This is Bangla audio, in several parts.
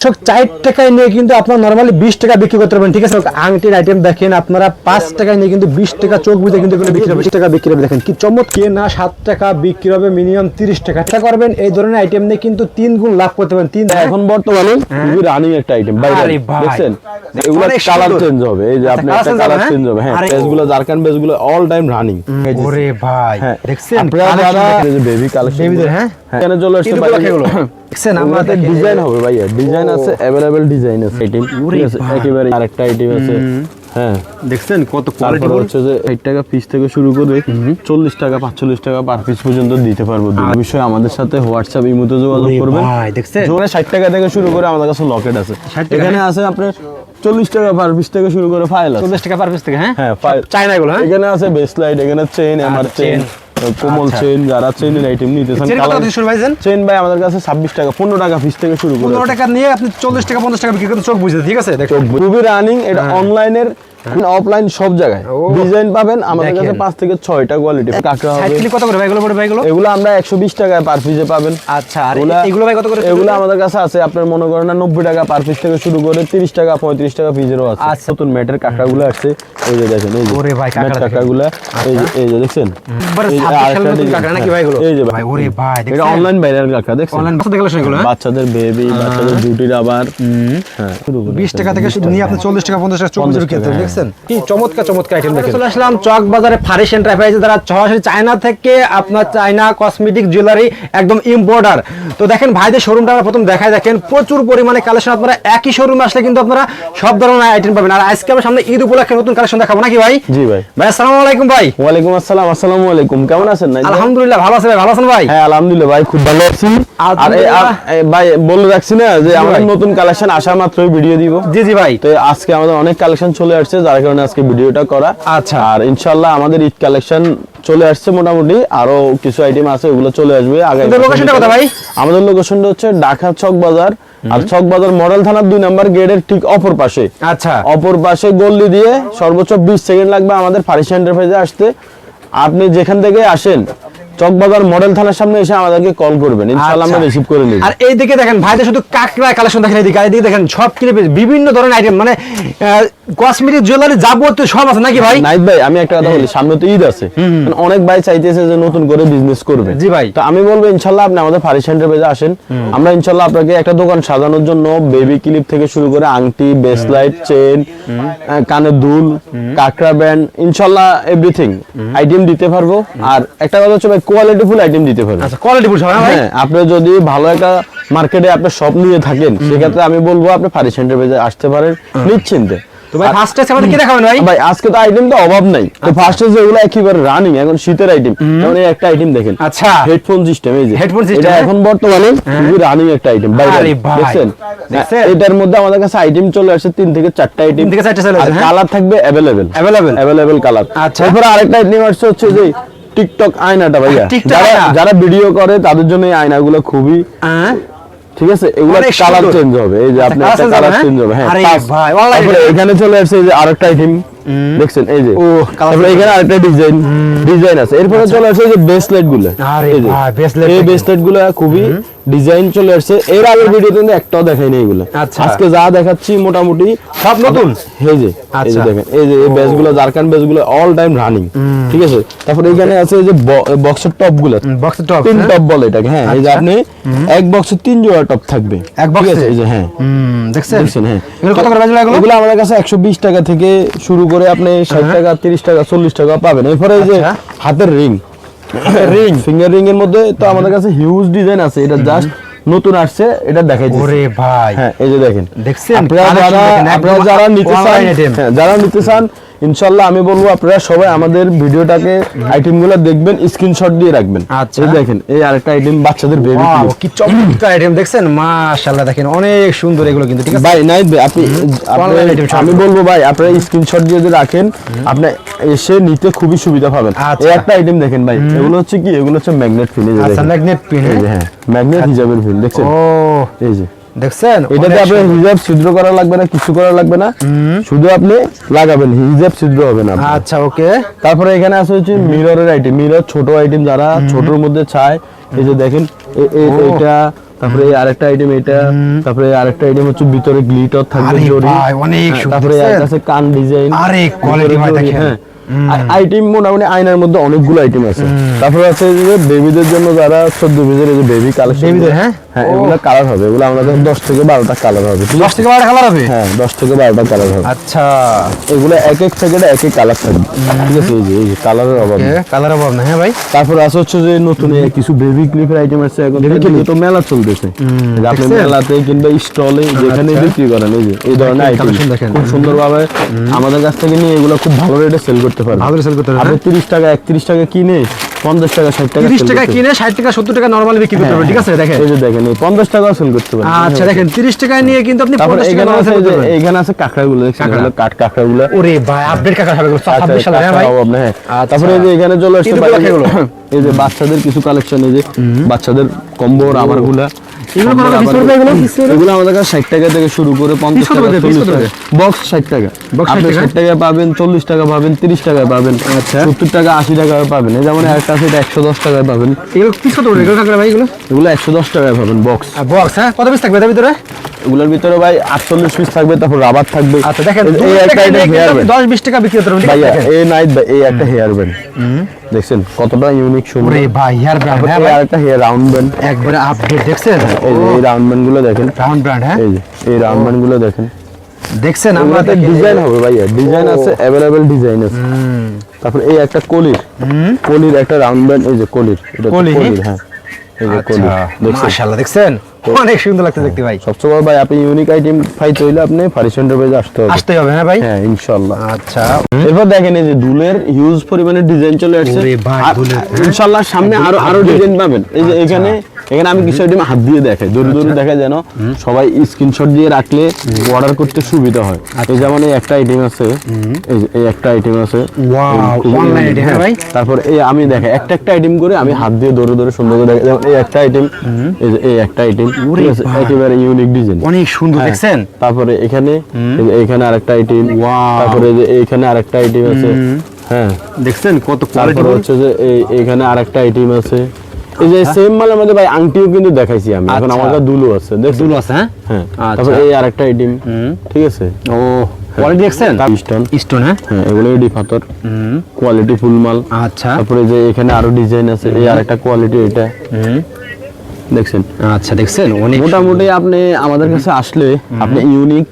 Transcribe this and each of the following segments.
দর্শক চার টাকায় নিয়ে কিন্তু আপনার নর্মালি বিশ টাকা বিক্রি করতে পারবেন ঠিক আছে? আংটির আইটেম দেখেন আপনারা পাঁচ টাকায় নিয়ে কিন্তু বিশ টাকা চোখ বুঝে কিন্তু বিক্রি হবে। টাকা বিক্রি হবে দেখেন কি চমৎ কে না সাত টাকা বিক্রি হবে মিনিমাম তিরিশ টাকা। এটা করবেন এই ধরনের আইটেম নিয়ে কিন্তু তিন গুণ লাভ করতে পারেন। তিন এখন বর্তমানে রানিং একটা আইটেম হ্যাঁ। বাইরে ভাই। দেখছেন? এগুলো কালার চেঞ্জ হবে এই যে আচ্ছা, আপনি একটা কালার চেঞ্জ হবে হ্যাঁ? আরে পেজগুলো জারকান পেজগুলো অল টাইম রানিং ওরে ভাই হ্যাঁ দেখছেন? আপনারা যারা বেবি কালেকশন হ্যাঁ? এখানে চলে খেগুলো। দেখছেন আমরা আমাদের দেখেন- ডিজাইন হবে ভাইয়া ডিজাইন আছে अवेलेबल ডিজাইন আছে আইটেম ওরে ঠিক আছে ভাই। একেবারে আরেকটা আইটেম আছে হ্যাঁ দেখছেন কত কোয়ালিটি তারপর হচ্ছে যে ষাট টাকা পিস থেকে শুরু করে চল্লিশ টাকা পাঁচচল্লিশ টাকা পার পিস পর্যন্ত দিতে পারবো দুটো বিষয় আমাদের সাথে হোয়াটসঅ্যাপ ইমোতে যোগাযোগ ওরে করবেন ভাই, দেখছেন? জোরে ষাট টাকা থেকে শুরু করে আমাদের কাছে লকেট আছে 60 টাকা, এখানে আছে আপনার চল্লিশ টাকা পার পিস থেকে শুরু করে ফাইল আছে চল্লিশ টাকা পার পিস থেকে হ্যাঁ হ্যাঁ ফাইল চায়না এগুলো হ্যাঁ এখানে আছে বেস লাইট এখানে চেইন এমআর চেইন chain। কোমল চেন চেইন যারা চেইন আইটেম নিতে চান চেন ভাই আমাদের কাছে ছাব্বিশ টাকা পনেরো টাকা পিস থেকে শুরু করে পনেরো টাকা নিয়ে আপনি চল্লিশ টাকা পঞ্চাশ টাকা বিক্রি করতে চোখ বুঝতে ঠিক আছে? খুবই রানিং এটা অনলাইনের অফলাইন সব জায়গায়। ডিজাইন পাবেন আমাদের কাছে পাঁচ থেকে ছয়টা কোয়ালিটি কাঁকড়া হবে। কত করে ভাই? এগুলো পড়ে ভাই এগুলো? এগুলো আমরা একশো বিশ টাকায় পার পিসে পাবেন। আচ্ছা আর এগুলো ভাই কত করে এগুলো আমাদের কাছে আছে আপনার মনে করেন না নব্বই টাকা পার পিস থেকে শুরু করে তিরিশ টাকা পঁয়ত্রিশ টাকা পিসেরও আছে। আচ্ছা। নতুন ম্যাটের কাঁকড়াগুলো আসছে এই যে দেখেন এই যে ওরে ভাই, কাঁকড়া কাঁকড়াগুলো। এই যে এই যে দেখছেন? এই যে হ্যাঁ, ভাই এই যে ভাই, ওরে ভাই, এটা অনলাইন বাইরের কাঁকড়া দেখছেন? অনলাইন দেখলেন এগুলো হ্যাঁ? বাচ্চাদের বেবি বাচ্চাদের বিউটির আবার। হ্যাঁ বিশ টাকা থেকে শুধু নিয়ে আপনি চল্লিশ টাকা পঞ্চাশ টাকা চোখ বুঝে 50 টাকা, দেখছেন? কি চমৎকার চমৎকার আইটেম দেখেন। চলে আসলাম চক বাজারে এন্টারপ্রাইজে সরাসরি চায়না থেকে আপনার চায়না কসমেটিক জুয়েলারি একদম ইম্পোর্টার তো দেখেন ভাইদের শোরুমটা আমরা প্রথম দেখাই। দেখেন প্রচুর পরিমাণে কালেকশন আপনারা একই শোরুমে আসলে কিন্তু আপনারা সব ধরনের আইটেম পাবেন। আর আজকে আমরা সামনে ঈদ উপলক্ষে নতুন কালেকশন দেখাবো নাকি ভাই? জি ভাই। ভাই আসসালামু আলাইকুম ভাই। ওয়ালাইকুম আসসালাম আসসালামু আলাইকুম। কেমন আছেন ভাই? আলহামদুলিল্লাহ ভালো আছেন ভাই। ভালো আছেন ভাই? হ্যাঁ আলহামদুলিল্লাহ ভাই খুব ভালো আছি। আর ভাই বলে রাখছি না যে আমাদের নতুন কালেকশন আসা মাত্রই ভিডিও দিব। জি জি ভাই। তো আজকে আমাদের অনেক কালেকশন চলে আসছে। যার কারণে আজকে ভিডিওটা করা। আচ্ছা। আর ইনশাল্লাহ আমাদের ঈদ কালেকশন চলে আসছে মোটামুটি আরও কিছু আইটেম আছে ওগুলো চলে আসবে আগে লোকেশনটা কোথায় ভাই? আমাদের লোকেশনটা হচ্ছে ঢাকা চক বাজার আর চক বাজার মডেল থানার দুই নাম্বার গেটের ঠিক অপর পাশে। আচ্ছা। অপর পাশে গল্লি দিয়ে সর্বোচ্চ বিশ সেকেন্ড লাগবে আমাদের ফারিস এন্টারপ্রাইজে আসতে। আপনি যেখান থেকে আসেন চকবাজার মডেল থানার সামনে এসে আমাদেরকে কল করবেন। ইনশাআল্লাহ আমরা আচ্ছা। রিসিভ করে নিব। আর এইদিকে দেখেন ভাইদের শুধু কাকড়া কালেকশন দেখেন এইদিকে আর এইদিকে দেখেন সব কিনে বিভিন্ন ধরনের আইটেম মানে কসমেটিক জুয়েলারি যাবতীয় সব আছে নাকি ভাই? নাইট ভাই আমি একটা কথা বলি সামনে তো ঈদ আছে। মানে অনেক ভাই চাইতেছে যে নতুন করে বিজনেস করবে। জি ভাই। তো আমি বলব ইনশাআল্লাহ আপনি আমাদের ফারিস এন্টারপ্রাইজে আসেন। আমরা ইনশাআল্লাহ আপনাকে একটা দোকান সাজানোর জন্য বেবি ক্লিপ থেকে শুরু করে আংটি বেসলাইট চেন কানের দুল কাকড়া ব্যান্ড ইনশাআল্লাহ এভরিথিং আইটেম দিতে পারব। আর একটা কথা হচ্ছে ভাই কোয়ালিটি ফুল আইটেম দিতে পারব আচ্ছা কোয়ালিটি ফুল সব হ্যাঁ হ্যাঁ আপনি যদি ভালো একটা মার্কেটে আপনার শপ নিয়ে থাকেন সেক্ষেত্রে আমি বলব আপনি ফারি সেন্টার পেজে আসতে পারেন নিশ্চিন্তে। তো ভাই ফার্স্ট টাইম কি দেখাবেন ভাই? ভাই আজকে তো আইটেম তো অভাব নাই। তো ফার্স্টে যেগুলো একেবারে রানিং এখন শীতের আইটেম যেমন একটা আইটেম দেখেন। আচ্ছা। হেডফোন সিস্টেম এই যে। Headphone system, এটা? এখন বর্তমানে খুবই রানিং একটা আইটেম ভাই দেখছেন? দেখছেন? এটার মধ্যে আমাদের কাছে আইটেম চলে আসছে তিন থেকে চারটা আইটেম থেকে চারটে চলে হ্যাঁ? কালার থাকবে অ্যাভেলেবেল Available? অ্যাভেলেবেল কালার আচ্ছা। এরপরে আরেকটা আইটেম আসছে হচ্ছে যে টিকটক আয়নাটা ভাইয়া। যারা যারা ভিডিও করে তাদের জন্য এই আয়নাগুলো খুবই হ্যাঁ? ঠিক আছে? এগুলো কালার চেঞ্জ হবে। এই যে আপনি একটা কালার হ্যাঁ? চেঞ্জ হবে হ্যাঁ আরে ভাই, অনলাইন এখানে চলে আসছে এই যে আরেকটা আইটেম দেখছেন? এই যে। ও, তারপরে এখানে আরেকটা ডিজাইন ডিজাইন আছে। এরপরে চলে আসছে এই যে ব্রেসলেটগুলো। আরে ভাই, বেসলেট এই। ব্রেসলেটগুলো খুবই ডিজাইন চলে আসছে। এর আগের ভিডিওতে কিন্তু একটাও দেখাই নাই এগুলো। আচ্ছা। আজকে যা দেখাচ্ছি মোটামুটি সব নতুন? এই যে এই যে আচ্ছা। দেখেন এই যে এই বেসগুলো জারকান বেসগুলো অল টাইম রানিং ঠিক আছে? তারপরে এখানে আছে এই যে বক্সের টপগুলো। বক্সের টপ তিন টপ বলে এটাকে হ্যাঁ এই যে আচ্ছা। আপনি এক বক্সে তিন জোড়া টপ থাকবে। এক ঠিক এই যে হ্যাঁ। দেখছেন? দেখছেন হ্যাঁ। এগুলো কত করে বাজবে এগুলো? এগুলো আমাদের কাছে একশো বিশ টাকা থেকে শুরু করে আপনি ষাট টাকা তিরিশ টাকা চল্লিশ টাকা পাবেন। এরপরে এই যে আচ্ছা। হাতের রিং রিং ফিঙ্গার রিং এর মধ্যে তো আমাদের কাছে হিউজ ডিজাইন আছে এটা জাস্ট নতুন আসছে এটা দেখাই। ওরে ভাই হ্যাঁ এই যে দেখেন দেখছেন? আপনারা যারা একদম যারা নিতে চান। হ্যাঁ, যারা নিতে চান ইনশাল্লাহ আমি বলব আপনারা সবাই আমাদের ভিডিওটাকে আইটেমগুলো দেখবেন স্ক্রিনশট দিয়ে রাখবেন। আচ্ছা। দেখেন এই আরেকটা আইটেম বাচ্চাদের বেবি কি চমৎকার আইটেম দেখছেন? মাশাআল্লাহ দেখেন অনেক সুন্দর এগুলো কিন্তু ঠিক আছে? ভাই নাই আপনি। আমি বলব ভাই আপনারা স্ক্রিনশট দিয়ে যদি রাখেন আপনি এসে নিতে খুবই সুবিধা পাবেন। আচ্ছা। এই একটা আইটেম দেখেন ভাই এগুলো হচ্ছে কি? এগুলো হচ্ছে ম্যাগনেট যে আচ্ছা ম্যাগনেট পিন হ্যাঁ। ম্যাগনেট হিজাবের ফিন দেখছেন? ও। এই যে। দেখছেন? এটাতে আপনার হিজাব ছিদ্র করা লাগবে না কিছু করা লাগবে না শুধু আপনি লাগাবেন হিজাব ছিদ্র হবে না আচ্ছা ওকে। তারপরে এখানে আছে হচ্ছে মিররের আইটেম মিরর ছোট আইটেম যারা ছোটর মধ্যে চায় এই যে দেখেন এ- এ- এটা তারপরে আরেকটা আইটেম এটা তারপরে আরেকটা আইটেম হচ্ছে ভিতরে গ্লিটার থাকবে জরি হ্যাঁ, তারপরে? কান ডিজাইন আরে, quality ভাই দেখেন। আইটেম মোটামুটি আয়নার মধ্যে অনেকগুলো আইটেম আছে। তারপরে আছে যে বেবিদের জন্য যারা চোদ্দ এই যে বেবি কালেকশন Babyদের, হ্যাঁ? হ্যাঁ এগুলো কালার হবে। এগুলো আমাদের দশ থেকে বারোটা কালার হবে দশ থেকে বারোটা কালার হবে? হ্যাঁ দশ থেকে বারোটা কালার হবে। আচ্ছা। এগুলো এক এক প্যাকেটে এক এক কালার থাকবে ঠিক আছে? এই যে এই যে কালারের অভাব নেই। কালার অভাব না হ্যাঁ ভাই? তারপর আছে হচ্ছে যে নতুন এই কিছু বেবি ক্লিপের আইটেম আছে এখন। তো মেলা চলতেছে। আপনি মেলাতে কিংবা স্টলে যেখানে আচ্ছা। বিক্রি করেন এই যে এই ধরনের আইটেম দেখেন। খুব সুন্দরভাবে আমাদের কাছ থেকে নিয়ে এগুলো খুব ভালো রেটে সেল করতে পারবেন ভালো সেল করতে হবে আপনি তিরিশ টাকা একত্রিশ টাকা কিনে পঞ্চাশ টাকা ষাট টাকা তিরিশ sell টাকা কিনে ষাট টাকা সত্তর টাকা নর্মালি বিক্রি করতে হবে ঠিক আছে? দেখেন। এই যে দেখেন এই পঞ্চাশ টাকাও সেল করতে পারেন আচ্ছা দেখেন তিরিশ টাকায় নিয়ে কিন্তু আপনি তারপর পঞ্চাশ টাকা এই যে করতে পারবেন। এখানে আছে কাঁকড়াগুলো দেখছেন? কাঁকড়া। এগুলো কাঠ কাঁকড়াগুলো। ওরে ভাই আপডেট কাকা হবে আচ্ছা, ছাব্বিশ সালে হ্যাঁ ভাই। কাঁকড়া অভাব হ্যাঁ। আচ্ছা। তারপরে এই যে এখানে চলে এগুলো। এই যে বাচ্চাদের কিছু কালেকশন এই যে বাচ্চাদের কম্বো রাবারগুলা এগুলো আমাদের কাছে ষাট টাকা থেকে শুরু করে পঞ্চাশ টাকা চল্লিশ টাকা। বক্স ষাট টাকা। আপনি ষাট টাকা পাবেন চল্লিশ টাকা পাবেন তিরিশ টাকা পাবেন আচ্ছা। সত্তর টাকা আশি টাকা পাবেন। যেমন একটা আছে একশো দশ টাকায় পাবেন। এগুলো পিস কত এগুলো এগুলো? একশো দশ টাকায় পাবেন বক্স। বক্স হ্যাঁ? কত পিস থাকবে তার ভিতরে? এগুলোর ভিতরে ভাই আটচল্লিশ পিস থাকবে তারপর রাবার থাকবে। আচ্ছা দেখেন এই- একটা টাকা হেয়ার বিক্রি করতে পারবেন আছে? ভাইয়া এই নাইট এই একটা হেয়ার ব্যান্ড দেখছেন কতটা ইউনিক সুন্দর ভাই হেয়ার হ্যাঁ ভাই। আরেকটা হেয়ার রাউন্ড ব্যান্ড একবারে আপডেট দেখছেন? এই যে এই রাউন্ড ব্যান্ডগুলো দেখেন। রাউন্ড ব্র্যান্ড হ্যাঁ? এই যে এই রাউন্ড ব্যান্ডগুলো দেখেন। দেখছেন ডিজাইন হবে ভাইয়া ডিজাইন আছে অ্যাভেলেবেল ডিজাইন আছে। তারপর এই একটা কলির। কলির একটা রাউন্ড ব্যান্ড এই যে কলির। এটা কলির হ্যাঁ। এই যে আচ্ছা কলির দেখছেন? মাশাআল্লাহ দেখছেন? অনেক সুন্দর লাগছে দেখতে ভাই। সবচেয়ে বড় ভাই আপনি ইউনিক আইটেম আপনি ফারিস এন্টারপ্রাইজে আসতে হবে। আসতে হবে হ্যাঁ ভাই? হ্যাঁ ইনশাআল্লাহ। আচ্ছা। এরপর দেখেন এই যে দুলের হিউজ পরিমাণে ডিজাইন চলে আসছে। হ্যাঁ। ইনশাআল্লাহ সামনে আরও আরও ডিজাইন পাবেন। এই যে এখানে এখানে আমি কিছু আইটেম হাত দিয়ে দেখাই। দূরে দূরে দেখা যেন সবাই স্ক্রিনশট দিয়ে রাখলে অর্ডার করতে সুবিধা হয়। এই যেমন এই একটা আইটেম আছে এই একটা আইটেম আছে। হ্যাঁ? তারপর এই আমি দেখাই একটা একটা আইটেম করে আমি হাত দিয়ে দৌড়ে দৌড়ে সুন্দর করে দেখাই। যেমন এই একটা আইটেম এই একটা আইটেম। একেবারে ইউনিক ডিজাইন অনেক সুন্দর হ্যাঁ। দেখছেন? তারপরে এখানে এখানে আরেকটা আইটেম তারপরে যে আরেকটা আইটেম আছে। হ্যাঁ। দেখছেন কত কোয়ালিটি হচ্ছে যে এই আরেকটা আইটেম আছে। এই যে সেম মালের মধ্যে ভাই আংটিও কিন্তু দেখাইছি আমি। এখন আচ্ছা। আমার কাছে দুলু আছে দেখছেন? দুলো আছে হ্যাঁ? আচ্ছা। এই আরেকটা আইটেম ঠিক আছে? ও কোয়ালিটি দেখছেন? স্টোন স্টোন হ্যাঁ? এগুলো এডি পাথর কোয়ালিটি ফুল মাল। আচ্ছা। তারপরে যে এখানে আরও ডিজাইন আছে এই আরেকটা কোয়ালিটি এটা। দেখছেন? আচ্ছা দেখছেন? অনেক মোটামুটি আপনি আমাদের কাছে আসলে আপনি ইউনিক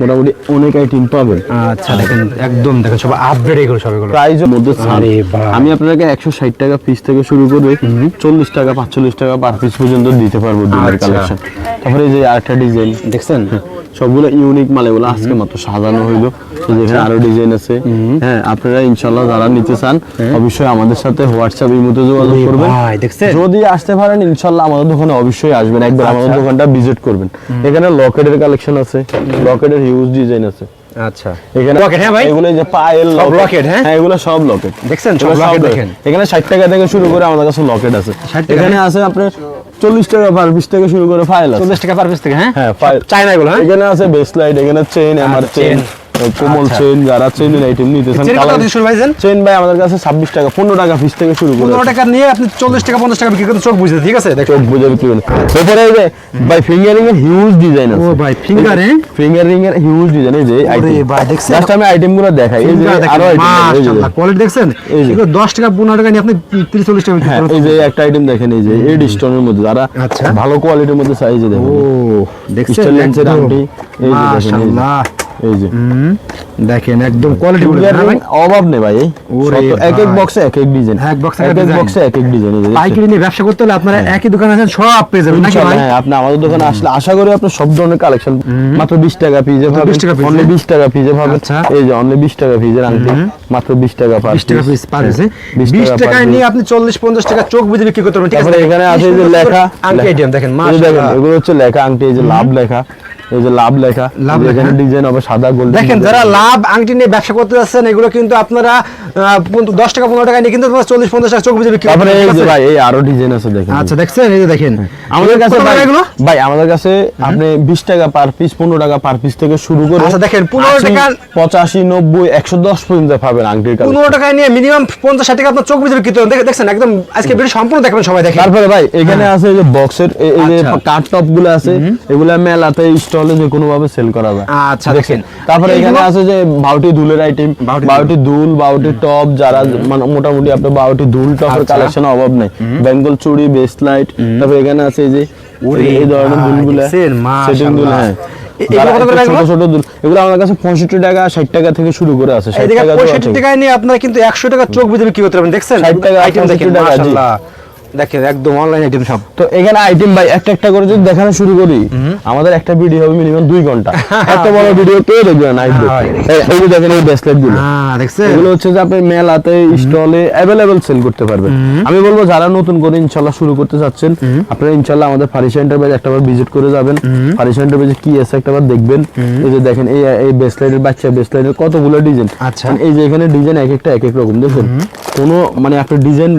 মোটামুটি অনেক আইটেম পাবেন। আচ্ছা দেখেন একদম দেখেন সব আপডেট এগুলো সব এগুলো। প্রাইজের মধ্যে। আরে। আমি আপনাকে একশো ষাট টাকা পিস থেকে শুরু করে চল্লিশ টাকা পাঁচচল্লিশ টাকা পার পিস পর্যন্ত দিতে পারব আচ্ছা। কালেকশন তারপরে এই যে আরেকটা ডিজাইন দেখছেন? সবগুলো ইউনিক মাল এগুলো আজকে মাত্র সাজানো হইল। যেখানে আরও ডিজাইন আছে। হ্যাঁ আপনারা ইনশাল্লাহ যারা নিতে চান অবশ্যই আমাদের সাথে হোয়াটসঅ্যাপ ইমোতে যোগাযোগ করবেন। যদি আসতে পারেন ইনশাল্লাহ আমাদের দোকানে অবশ্যই আসবেন। একবার আমাদের আচ্ছা। দোকানটা ভিজিট করবেন। এখানে লকেটের কালেকশন আছে। লকেটের হিউজ ডিজাইন আছে। আচ্ছা এখানে হ্যাঁ ভাই? এগুলো যে পায়েল লকেট হ্যাঁ? হ্যাঁ এগুলো সব লকেট দেখছেন, সব এগুলো। দেখেন। এখানে ষাট টাকা থেকে শুরু করে আমাদের কাছে লকেট আছে এখানে আছে আপনার চল্লিশ টাকা পার পিস থেকে শুরু করে ফাইল আছে টাকা পার পিস থেকে হ্যাঁ হ্যাঁ চায়না এগুলো হ্যাঁ এখানে আছে বেসলাইট এখানে চেইন আমার চেন চেইন। কোমল আচ্ছা। চেইন যারা চেইনের আইটেম নিতে চান চেন ভাই আমাদের কাছে ছাব্বিশ টাকা পনেরো টাকা পিস থেকে শুরু করে পনেরো টাকা নিয়ে আপনি চল্লিশ টাকা পঞ্চাশ টাকা বিক্রি করতে চোখ বুঝতে ঠিক আছে? দেখো চোখ বুঝে বিক্রি করেন। এরপরে এই যে ভাই ফিঙ্গারিং এর হিউজ ডিজাইন আছে। ও ভাই, finger ফিঙ্গারিং এর হিউজ ডিজাইন এই যে আইটেম ভাই, দেখছেন? জাস্ট আমি আইটেমগুলো দেখাই এই যে আরও আইটেম কোয়ালিটি দেখছেন? এগুলো দশ টাকা পনেরো টাকা নিয়ে আপনি তিরিশ চল্লিশ টাকা বিক্রি হ্যাঁ এই যে একটা আইটেম দেখেন এই যে এড স্টোনের মধ্যে যারা আচ্ছা। ভালো কোয়ালিটির মধ্যে সাইজ দেখেন। ও দেখছেন? লেন্সের। আংটি এই যে দেখেন মাশাআল্লাহ। এই যে। দেখেন একদম কোয়ালিটি অভাব নেই ভাই এক এক বক্সে এক এক ডিজাইন এক box এ এক এক এক বক্সে এক এক ডিজাইন পাইকারি নিয়ে ব্যবসা করতে হলে আপনারা একই দোকানে আছেন সব পেয়ে যাবেন নাকি ভাই? হ্যাঁ আপনি আমাদের দোকানে আসলে আশা করি আপনি সব ধরনের কালেকশন মাত্র বিশ টাকা পিজে পাবেন 20 টাকা piece, অনলি হ্যাঁ? বিশ টাকা পিজে পাবেন। আচ্ছা। এই যে অনলি বিশ টাকা পিজের আংটি মাত্র বিশ টাকা পার বিশ টাকা পিস পার বিশ টাকা টাকায় নিয়ে আপনি চল্লিশ পঞ্চাশ টাকা চোখ বুঝে বিক্রি করতে পারবেন ঠিক আছে? এখানে আছে যে লেখা আংটি দেখেন মাশাআল্লাহ। এগুলো হচ্ছে লেখা আংটি এই যে লাভ লেখা। এই যে লাভ লেখা এখানে ডিজাইন হবে সাদা গোল্ড দেখেন যারা লাভ আংটি নিয়ে ব্যবসা করতে যাচ্ছেন এগুলো কিন্তু আপনারা আহ, পন- দশ টাকা পনেরো টাকা নিয়ে কিন্তু তোমার চল্লিশ পঞ্চাশ টাকা চোখ বুঝে বিক্রি তারপরে এই যে ভাই এই আরও ডিজাইন আছে দেখেন। আচ্ছা দেখছেন? এই যে দেখেন। আমাদের কাছে ভাই এগুলো? ভাই আমাদের কাছে আপনি বিশ টাকা পার পিস পনেরো টাকা পার পিস থেকে শুরু করে আচ্ছা, দেখেন, 15 টাকা- পঁচাশি নব্বই একশো দশ পর্যন্ত পাবেন আংটির কাছে পনেরো টাকায় নিয়ে মিনিমাম পঞ্চাশ ষাট টাকা আপনার চোখ বুঝে বিক্রি দেখছেন? একদম আজকে ভিডিও সম্পূর্ণ দেখবেন সবাই দেখেন। তারপরে ভাই এখানে আছে এই যে বক্সের এই যে আচ্ছা। কাঠ টপগুলো আছে এগুলা মেলাতে স্টলে যে কোনো ভাবে সেল করা যায়। আচ্ছা দেখেন তারপরে এখানে আছে যে বাউটি দুলের আইটেম বাউটি দুল। বাউটি টপ যারা মানে মোটামুটি আপনার বাউটি দুল টপের আচ্ছা। কালেকশন অভাব নাই। বেঙ্গল চুড়ি বেস্ট লাইট তারপরে এখানে আছে যে ওরে এই ধরনের দুলগুলো? সেটিং দুল হ্যাঁ। এ- যারা এগুলো কত করে একটু ছোট ছোট দুল এগুলো আমাদের কাছে পঁয়ষট্টি টাকা ষাট টাকা থেকে শুরু করে আছে ষাট টাকা পঁয়ষট্টি টাকায় নিয়ে আপনারা কিন্তু একশো টাকা চোখ বুঝে বিক্রি করতে পারবেন? দেখছেন? 60 টাকা, আইটেম দেখেন 65 টাকা, জি। মাশাআল্লাহ। দেখেন একদম অনলাইন আইটেম সব তো এখানে আইটেম ভাই একটা একটা করে যদি দেখানো শুরু করি আমাদের একটা ভিডিও হবে মিনিমাম দুই ঘণ্টা। এত বড় ভিডিও কে দেখবে না নাইট হ্যাঁ, এই যে দেখেন এই ব্রেসলেটগুলো। হ্যাঁ এগুলো হচ্ছে যে আপনি মেলাতে স্টলে অ্যাভেলেবেল সেল করতে পারবেন। আমি বলব যারা নতুন করে ইনশাল্লাহ শুরু করতে চাচ্ছেন আপনারা ইনশাল্লাহ আমাদের ফারিসা এন্টারপ্রাইজ একটাবার ভিজিট করে যাবেন। ফারিসা এন্টারপ্রাইজে কি আছে একটাবার দেখবেন। এই যে দেখেন এই এই ব্রেসলেটের বাচ্চা ব্রেসলেটের কতগুলো ডিজাইন আচ্ছা। এই যে এখানে ডিজাইন এক একটা এক এক রকম দেখুন কোনো মানে একটা ডিজাইন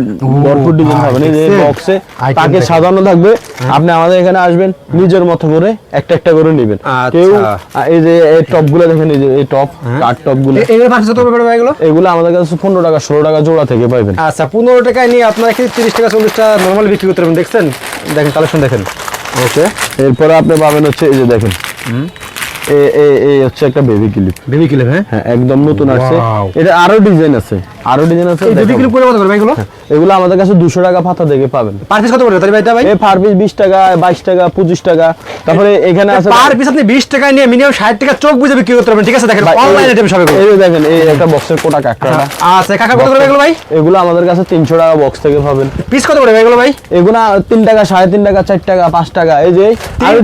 ভরপুর ডিজাইন হবে না? বক্সে তাকে সাজানো থাকবে। আপনি আমাদের এখানে আসবেন নিজের মতো করে একটা একটা করে নেবেন। আচ্ছা। কেউ এই যে এই টপগুলো দেখেন এই যে এই টপ কাঠ টপগুলো এগুলো আমাদের কাছে পনেরো টাকা ষোলো টাকা জোড়া থেকে পাইবেন। আচ্ছা পনেরো টাকায় নিয়ে আপনারা কি তিরিশ টাকা চল্লিশ টাকা নর্মাল বিক্রি করতে পারবেন? দেখছেন? দেখেন কালেকশন দেখেন। ওকে এরপরে আপনি পাবেন হচ্ছে এই যে দেখেন। এই হচ্ছে একটা বেবি ক্লিপ বেবি ক্লিপ হ্যাঁ? হ্যাঁ একদম নতুন আসছে। এটা আরও ডিজাইন আছে। আরও ডিজাইন আছে বেবি ক্লিপ করে কত করবে এগুলো? এগুলো আমাদের কাছে দুশো টাকা পাতা থেকে পাবেন। পার পিস কত পড়বে তাহলে ভাইটা ভাই? এই পার পিস বিশ টাকা বাইশ টাকা পঁচিশ টাকা। তারপরে এখানে আছে পার পিস আপনি বিশ টাকায় নিয়ে মিনিমাম ষাট টাকা চোখ বুঝে বিক্রি করতে পারবেন। ঠিক আছে দেখেন অনলাইন আইটেম সব এগুলো এই দেখেন এই একটা বক্সের কোটা কাঁকড়াটা। আচ্ছা কাকা কত এগুলো ভাই? এগুলো আমাদের কাছে তিনশো টাকা বক্স থেকে পাবেন। পিস কত পড়বে এগুলো ভাই? এগুলো তিন টাকা সাড়ে তিন টাকা চার টাকা পাঁচ টাকা। এই যে আরও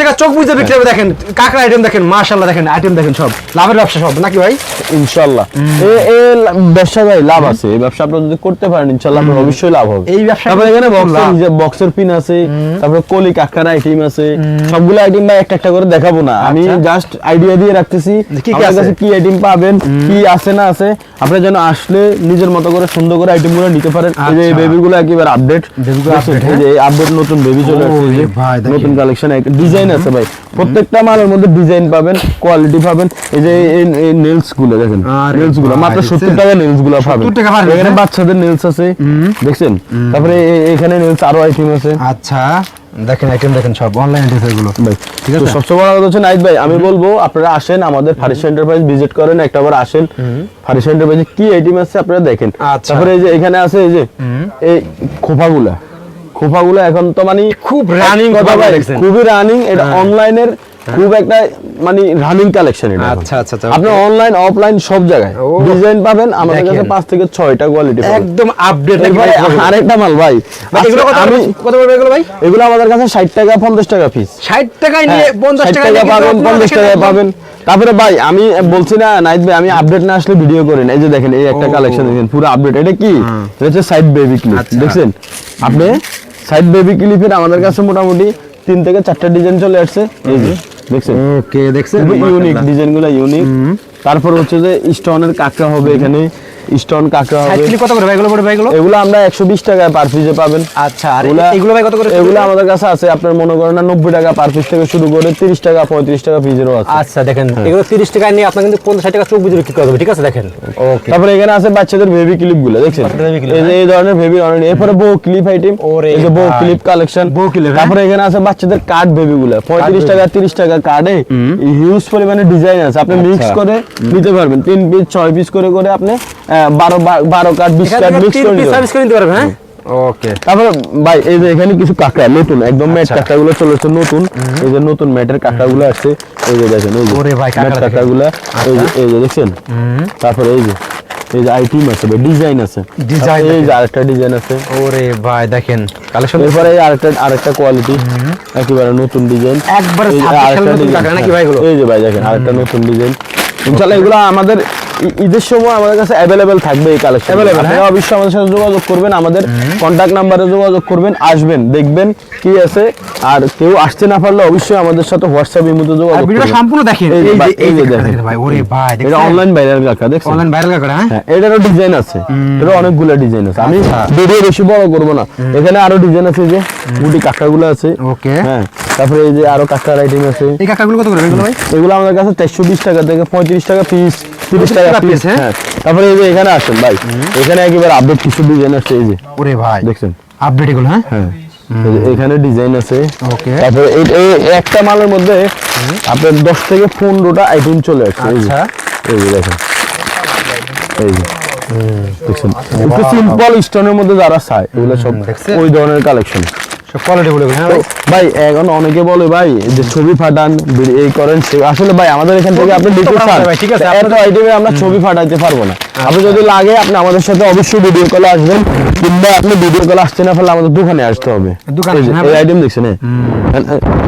টাকা চোখ বুঝে বিক্রি দেখেন। কাঁকড়া আইটেম দেখেন দেখেন আইটেম দেখেন সব। লাভের ব্যবসা সব নাকি ভাই? ইনশাল্লাহ এ এ ব্যবসা ভাই লাভ আছে। এই ব্যবসা আপনারা যদি করতে পারেন আপনার অবশ্যই লাভ হবে। এই ব্যবসা তারপরে এখানে বক্সের বক্সের পিন আছে তারপরে কলি কাকার আইটেম আছে সবগুলো আইটেম ভাই একটা একটা করে দেখাবো না। আমি জাস্ট আইডিয়া দিয়ে রাখতেছি কি কি আছে? কাছে কি আইটেম পাবেন কি আছে না আছে আপনি যেন আসলে নিজের মতো করে সুন্দর করে আইটেমগুলো নিতে পারেন। এই যে এই আচ্ছা। বেবি গুলো একেবারে আপডেট এই আপডেট নতুন বেবি চলে আসছে। নতুন কালেকশন ডিজাইন আছে ভাই। প্রত্যেকটা মালের মধ্যে ডিজাইন পাবেন কোয়ালিটি পাবেন। এই যে এই- নেলসগুলো দেখেন। নেলসগুলো মাত্র দেখছেন? সত্তর টাকা নেলসগুলো পাবেন। 70 টাকা এখানে বাচ্চাদের নেলস আছে দেখছেন? তারপরে এখানে নেলস আরও আইটেম আছে। আচ্ছা দেখেন আইটেম দেখেন সব অনলাইন এগুলো ঠিক আছে? সবচেয়ে বড় কথা হচ্ছে নাইট ভাই আমি বলব আপনারা আসেন আমাদের ফারিস এন্টারপ্রাইজ ভিজিট করেন একটাবার আসেন। ফারিস এন্টারপ্রাইজে কি আইটেম আছে আপনারা দেখেন। আচ্ছা। তারপরে এই যে এখানে আছে এই যে এই খোপাগুলা। খোপাগুলা এখন তো মানে খুব running কথা খুবই রানিং এটা অনলাইনের খুব একটা মানে রানিং কালেকশন এটা আচ্ছা, আচ্ছা, আচ্ছা, আপনি অনলাইন অফলাইন সব জায়গায়। ডিজাইন পাবেন আমাদের কাছে দেখেন। পাঁচ থেকে ছয়টা কোয়ালিটি একদম আপডেট এরপরে আরেকটা মাল ভাই। এগুলো কত আমি কত পড়বে এগুলো ভাই? এগুলো আমাদের কাছে ষাট টাকা পঞ্চাশ টাকা পিস ষাট টাকায় নিয়ে পঞ্চাশ 60 টাকা টাকা পাবেন পঞ্চাশ টাকা পাবেন। তারপরে ভাই আমি বলছি না নাইট ভাই আমি আপডেট না আসলে ভিডিও করেন এই যে দেখেন এই একটা কালেকশন দেখেন পুরো আপডেট এটা কি? এটা হচ্ছে সাইড বেবি ক্লিপ আচ্ছা। দেখছেন? আপনি সাইড বেবি ক্লিপের আমাদের কাছে মোটামুটি তিন থেকে চারটা ডিজাইন চলে আসছে। এই যে দেখছেন? ওকে দেখছেন? ইউনিক ডিজাইনগুলো ইউনিক তারপর হচ্ছে যে স্টোনের কাঁকড়া হবে এখানে। স্টোন কাঁকড়া হবে। কত করে? ভাই এগুলো পড়বে ভাই এগুলো এগুলো আমরা একশো বিশ টাকা পার পিসে পাবেন। আচ্ছা আর এগুলো ভাই কত করে এগুলো আমাদের কাছে আছে আপনার মনে করেন না নব্বই টাকা পার পিস থেকে শুরু করে তিরিশ টাকা পঁয়ত্রিশ টাকা পিসেরও আছে। আচ্ছা দেখেন এগুলো তিরিশ টাকায় নিয়ে আপনার কিন্তু পঞ্চাশ ষাট টাকা চোখ বুঝে বিক্রি করে দেবে ঠিক আছে দেখেন? ওকে তারপরে এখানে আছে বাচ্চাদের বেবি ক্লিপগুলো দেখছেন? এই যে এই ধরনের বেবি অনেক এরপরে বউ ক্লিপ আইটেম ওরে এই যে বউ ক্লিপ কালেকশন bow clip, হ্যাঁ? তারপরে এখানে আছে বাচ্চাদের কার্ড বেবি গুলো পঁয়ত্রিশ baby। টাকা তিরিশ টাকা কার্ডে হিউজ পরিমাণে ডিজাইন আছে। আপনি মিক্স আচ্ছা। করে নিতে পারবেন। তিন পিস ছয় পিস করে করে আপনি বারো বারো কার্ড বিশ এখান মিক্স করে নিতে সার্ভিস করে নিতে পারবেন হ্যাঁ? ওকে তারপরে ভাই এই যে এখানে কিছু কাঁকড়া নতুন একদম ম্যাট। চলেছে নতুন। এই যে নতুন ম্যাটের কাঁকড়া আসছে এই যে দেখেন এই যে ওরে ভাই, কাঁকড়া ম্যাট কাঁকড়া গুলা এই যে এই যে দেখছেন? তারপরে এই যে এই যে আইটেম আছে ডিজাইন আছে। Design এই যে দেখেন। আরেকটা ডিজাইন আছে। ওরে ভাই দেখেন কালেকশন এরপরে এই আরেকটা আরেকটা কোয়ালিটি একেবারে নতুন ডিজাইন। একবারে নাকি ভাই এগুলো? এই যে ভাই দেখেন আরেকটা নতুন ডিজাইন। ইনশাআল্লাহ এগুলো আমাদের ঈদের সময় আমাদের কাছে অ্যাভেলেবেল থাকবে এই কালেকশন আপনারা হ্যাঁ? অবশ্যই আমাদের সাথে যোগাযোগ করবেন আমাদের কন্ট্যাক্ট নাম্বারে যোগাযোগ করবেন আসবেন দেখবেন কি আছে। আর কেউ আসতে না পারলে অবশ্যই আমাদের সাথে হোয়াটসঅ্যাপ ইমোতে আর যোগাযোগ করবেন। সম্পূর্ণ দেখেন। এই যে এই যে দেখেন। ভাই ওরে ভাই এটা অনলাইন ভাইরাল কাকা দেখছেন? অনলাইন ভাইরাল করে হ্যাঁ? হ্যাঁ এটারও ডিজাইন আছে। এটা অনেকগুলো ডিজাইন আছে। আমি আচ্ছা। ভিডিও বেশি বড় করব না। এখানে আরও ডিজাইন আছে যে গুটি কাকাগুলো আছে। ওকে। হ্যাঁ তারপরে এই যে আরও কাকার আইটেম আছে। এই কাকাগুলো কত করে এগুলো ভাই? এগুলো আমাদের কাছে চারশো বিশ টাকা থেকে পঁয়ত্রিশ টাকা পিস তিরিশ টাকা টাকা পিস হ্যাঁ? তারপরে এই যে এখানে আসেন ভাই। এখানে একেবারে আপডেট কিছু ডিজাইন আছে এই যে। ওরে ভাই। দেখছেন? আপডেট এগুলো হ্যাঁ? হ্যাঁ। এখানে ডিজাইন আছে. তারপরে এই একটা মালের মধ্যে আপনার দশ থেকে পনেরোটা আইটেম চলে আসছে এই যে। আচ্ছা। এই যে দেখেন। এই যে। দেখছেন? সিম্পল স্টোনের মধ্যে যারা চায় এগুলো সব ওই ধরনের কালেকশন হ্যাঁ তো ভাই ভাই এখন অনেকে বলে ভাই যে ছবি ফাটান বি- এই করেন আসলে ভাই আমাদের এখান থেকে আপনি তো ডিটেলস পারবে চান ভাই, ঠিক আছে, এত আইটেমে আমরা ছবি ফাটাইতে পারব না। আপনি যদি লাগে আপনি আমাদের সাথে অবশ্যই ভিডিও কলে আসবেন কিংবা আপনি ভিডিও কলে আসতে না পারলে আমাদের দোকানে আসতে হবে। এই হ্যাঁ। আইটেম দেখছেন হ্যাঁ?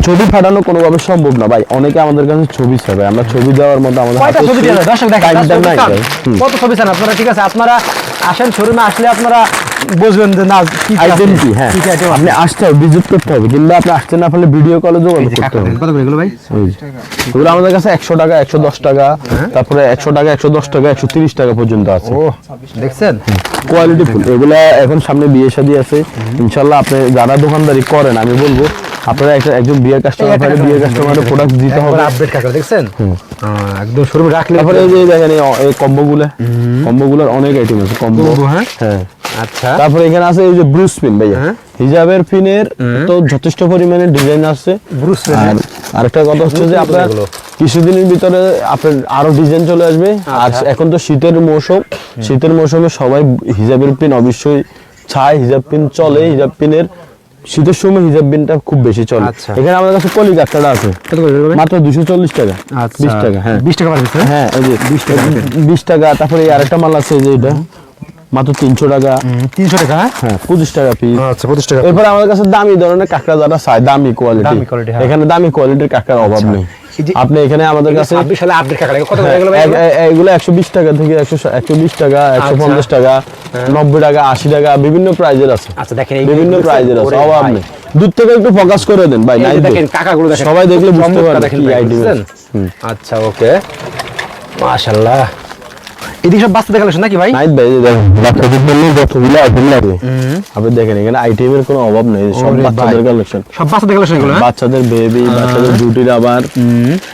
ছবি ফাটানো কোনোভাবে সম্ভব না ভাই। অনেকে আমাদের কাছে ছবি ভাই আমরা ছবি দেওয়ার মতো আমাদের কয়টা ছবি দর্শক। কত ছবি চান আপনারা? ঠিক আছে আপনারা আসেন শোরুমে আসলে আপনারা বুঝবেন যে না কি কি হ্যাঁ আপনি আসতে হবে ভিজিট করতে হবে। কিংবা আপনি আসতে না পারলে ভিডিও কলে যোগাযোগ করতে হবে। কত করে এগুলো ভাই? এগুলো আমাদের কাছে একশো টাকা একশো দশ টাকা তারপরে একশো টাকা একশো দশ টাকা একশো তিরিশ টাকা পর্যন্ত আছে। ও দেখছেন? কোয়ালিটি ফুল এগুলা এখন সামনে বিয়ে শাদী আছে। ইনশাল্লাহ আপনি যারা দোকানদারি করেন আমি বলব আপনারা একটা একজন বিয়ের কাস্টমার পারে বিয়ের কাস্টমারের প্রোডাক্ট দিতে হবে। আপডেট কাকা দেখছেন? হ্যাঁ, একদম শোরুমে রাখলে তারপরে এই যে দেখেন এই অ- এই কম্বো গুলা কম্বো গুলার অনেক আইটেম আছে কম্বো। Combo, হ্যাঁ? আচ্ছা। তারপরে এখানে আছে এই যে ব্রুস পিন ভাইয়া। হ্যাঁ। হিজাবের পিনের তো যথেষ্ট পরিমাণে ডিজাইন আছে। ব্রুস আর। আরেকটা কথা হচ্ছে যে আপনার কিছুদিনের ভিতরে আপনার আরও ডিজাইন চলে আসবে। আর আচ্ছা। এখন তো শীতের মৌসুম। শীতের মৌসুমে সবাই হিজাবের পিন অবশ্যই চায়। হিজাব পিন চলে। হিজাব পিনের শীতের সময় হিজাব পিনটা খুব বেশি চলে। আচ্ছা। এখানে আমাদের কাছে কলি কাঠটা আছে? মাত্র দুশো চল্লিশ টাকা। আচ্ছা। বিশ টাকা হ্যাঁ। 20 টাকা হ্যাঁ? বিশ টাকা বিশ টাকা। তারপরে আরেকটা মাল আছে যে এটা। মাত্র তিনশো টাকা। 300 টাকা হ্যাঁ? হ্যাঁ পঁচিশ টাকা পিস আচ্ছা 25 টাকা। এরপর আমাদের কাছে দামি ধরনের কাঁকড়া যারা দামি কোয়ালিটি হ্যাঁ। এখানে দামি কোয়ালিটির কাঁকড়ার অভাব নেই। আপনি এখানে আমাদের কাছে 26 সালে আপডেট কাকা কত করে হ্যাঁ, এগুলো একশো বিশ টাকা থেকে একশো একশো বিশ টাকা একশো পঞ্চাশ টাকা নব্বই টাকা আশি টাকা বিভিন্ন প্রাইজের আছে। আচ্ছা বিভিন্ন প্রাইজের আছে অভাব নেই। দূর থেকে একটু ফোকাস করে দেন ভাই দেখেন কাকাগুলো সবাই দেখলে বুঝতে চমৎকার পারবে দেখেন ভাই, আইটেম আচ্ছা ওকে। মাশাআল্লাহ। এদিকে সব বাচ্চা দেখালেন নাকি ভাই? নাইট ভাই দেখেন বাচ্চাদের জন্য যতগুলো আইটেম লাগে আপনি দেখেন এখানে আইটেমের কোনো অভাব নেই সব বাচ্চাদের কালেকশন সব বাচ্চা কালেকশন এগুলো হ্যাঁ? বাচ্চাদের বেবি বাচ্চাদের জুটির আবার।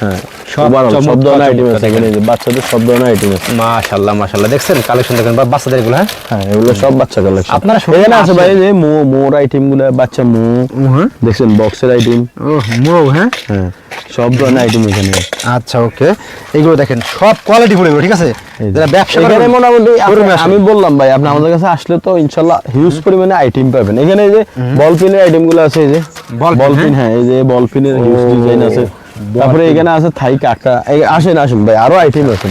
হ্যাঁ। সব overall সব চমৎকার ধরনের আইটেম আছে এখানে বাচ্চাদের সব ধরনের আইটেম আছে। মাশাআল্লাহ মাশাআল্লাহ দেখছেন কালেকশন দেখেন বাচ্চাদের এগুলো হ্যাঁ? হ্যাঁ এগুলো সব বাচ্চা কালেকশন আপনারা এখানে আছে ভাই যে মো মোর আইটেমগুলো বাচ্চা মো হ্যাঁ? দেখছেন বক্সের আইটেম ও মো হ্যাঁ? হ্যাঁ সব ধরনের আইটেম এখানে আচ্ছা ওকে। এগুলো দেখেন সব কোয়ালিটি ফুল ঠিক আছে? যারা ব্যবসা মোটামুটি। আমি বললাম ভাই আপনি আমাদের কাছে আসলে তো ইনশাল্লাহ হিউজ পরিমাণে আইটেম পাবেন। এখানে এই যে বল পিনের আইটেমগুলো আছে এই যে বল পিন, বল পিন হ্যাঁ? এই যে বল পিনের হিউজ ডিজাইন আছে। তারপরে এখানে আছে থাই কাকা আসেন আসেন ভাই আরও আইটেম আছে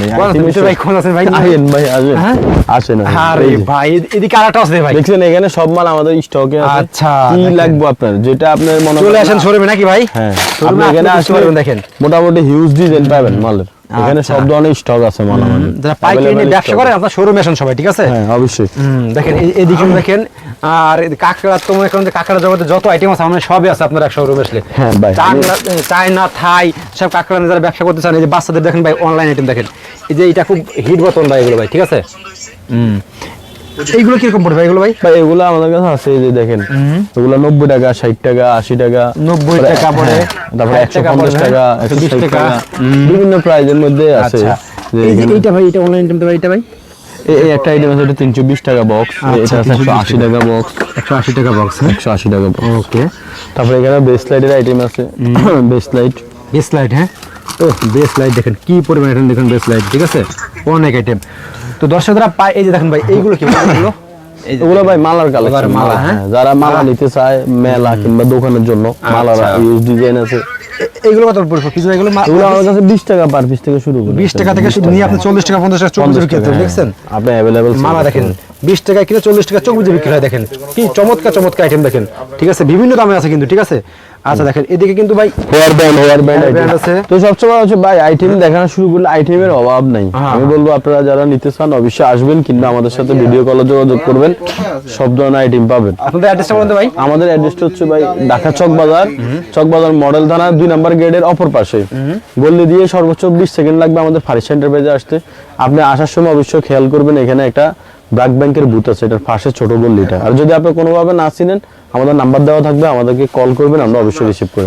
ভাই, কোন আছেন ভাই? আসেন ভাই আসেন। হ্যাঁ? আসেন। আরে ভাই এদ- এদিকে আরেকটা আছে ভাই। দেখছেন এখানে সব মাল আমাদের স্টকে আছে। আচ্ছা, কি লাগবে আপনার? যেটা আপনার মনে চলে আসেন শোরুমে নাকি ভাই? হ্যাঁ। আপনি এখানে আসলে দেখেন। মোটামুটি হিউজ ডিজাইন পাবেন মালের। এখানে আচ্ছা। সব ধরনের স্টক আছে মাল যারা পাইকারি নিয়ে ব্যবসা করেন আপনার শোরুমে আসেন সবাই ঠিক আছে? হ্যাঁ অবশ্যই। দেখেন এদিকে দেখেন আর কাঁকড়া তো মনে করেন যে কাঁকড়া জগতে যত আইটেম আছে আমাদের সবই আছে আপনার এক শোরুমে আসলে। হ্যাঁ, ভাই, চায়না- চায়না থাই সব কাঁকড়া নিয়ে যারা ব্যবসা করতে চান এই যে বাচ্চাদের দেখেন ভাই অনলাইন আইটেম দেখেন। এই যে এটা খুব হিট বতন ভাই এগুলো ভাই ঠিক আছে? হুম। এইগুলো কীরকম পড়বে এগুলো ভাই? ভাই এগুলো আমাদের কাছে আছে এই যে দেখেন। এগুলো নব্বই টাকা ষাট টাকা আশি টাকা। 90 টাকা পড়ে, হ্যাঁ, তারপরে একশো পঞ্চাশ টাকা হ্যাঁ, একশো টাকা। বিভিন্ন প্রাইজের মধ্যে আছে। আচ্ছা। এইটা ভাই এটা অনলান আইটেম ভাই এটা ভাই? এই একটা আইটেম আছে এটা তিনশো বিশ টাকা বক্স আচ্ছা, এটা আছে একশো আশি টাকা বক্স একশো আশি টাকা বক্স হ্যাঁ? একশো আশি টাকা বক্স ওকে তারপরে এখানে বেস লাইটের আইটেম আছে। বেস লাইট বেস লাইট হ্যাঁ? ও বেস লাইট দেখেন কি পরিমাণ দেখেন বেস লাইট ঠিক আছে? অনেক আইটেম তো দর্শকরা পায় এই যে দেখেন ভাই এইগুলো কি এগুলো? ওগুলো ভাই মালার কালেকশন মালা, হ্যাঁ? যারা মালা নিতে চায় মেলা কিংবা দোকানের জন্য মালার আচ্ছা। ইউজ ডিজাইন আছে। এ- এইগুলো কত পড়বে? কিছু এগুলো এগুলো আমার কাছে বিশ টাকা পার পিস থেকে শুরু করে। বিশ টাকা থেকে শুধু নিয়ে আপনি চল্লিশ টাকা পঞ্চাশ টাকা চব্বিশ পঞ্চাশ বিক্রি টাকা, করতে হ্যাঁ। দেখছেন আপনি অ্যাভেলেবেল মালা দেখেন বিশ টাকা কিনে চল্লিশ টাকা চব্বিশ বিক্রি হয় দেখেন। কি চমৎকার চমৎকার আইটেম দেখেন। ঠিক আছে? বিভিন্ন দামে আছে কিন্তু ঠিক আছে? আচ্ছা দেখেন এদিকে কিন্তু ভাই হেয়ার ব্যান্ড হেয়ার ব্যান্ড আছে। তো সবচেয়ে বড় হচ্ছে ভাই আইটেম দেখানো শুরু করলে আইটেমের অভাব নাই। হ্যাঁ। আমি বলব আপনারা যারা নিতে চান অবশ্যই আসবেন কিংবা আমাদের সাথে ভিডিও কলে যোগাযোগ করবেন। সব ধরনের আইটেম পাবেন। আপনাদের অ্যাড্রেসটা বলতে ভাই। আমাদের অ্যাড্রেসটা হচ্ছে ভাই ঢাকা চক বাজার। চক বাজার মডেল থানা দুই নাম্বার গেটের অপর পাশে। গল্লি দিয়ে সর্বোচ্চ বিশ সেকেন্ড লাগবে আমাদের ফারিস এন্টারপ্রাইজে আসতে। আপনি আসার সময় অবশ্যই খেয়াল করবেন এখানে একটা ব্রাক ব্যাংকের বুথ আছে, এটার পাশে ছোট গল্লিটা আর যদি আপনি কোনোভাবে না চিনেন, আমাদের নাম্বার দেওয়া থাকবে, আমাদেরকে কল করবেন, আমরা অবশ্যই রিসিভ করে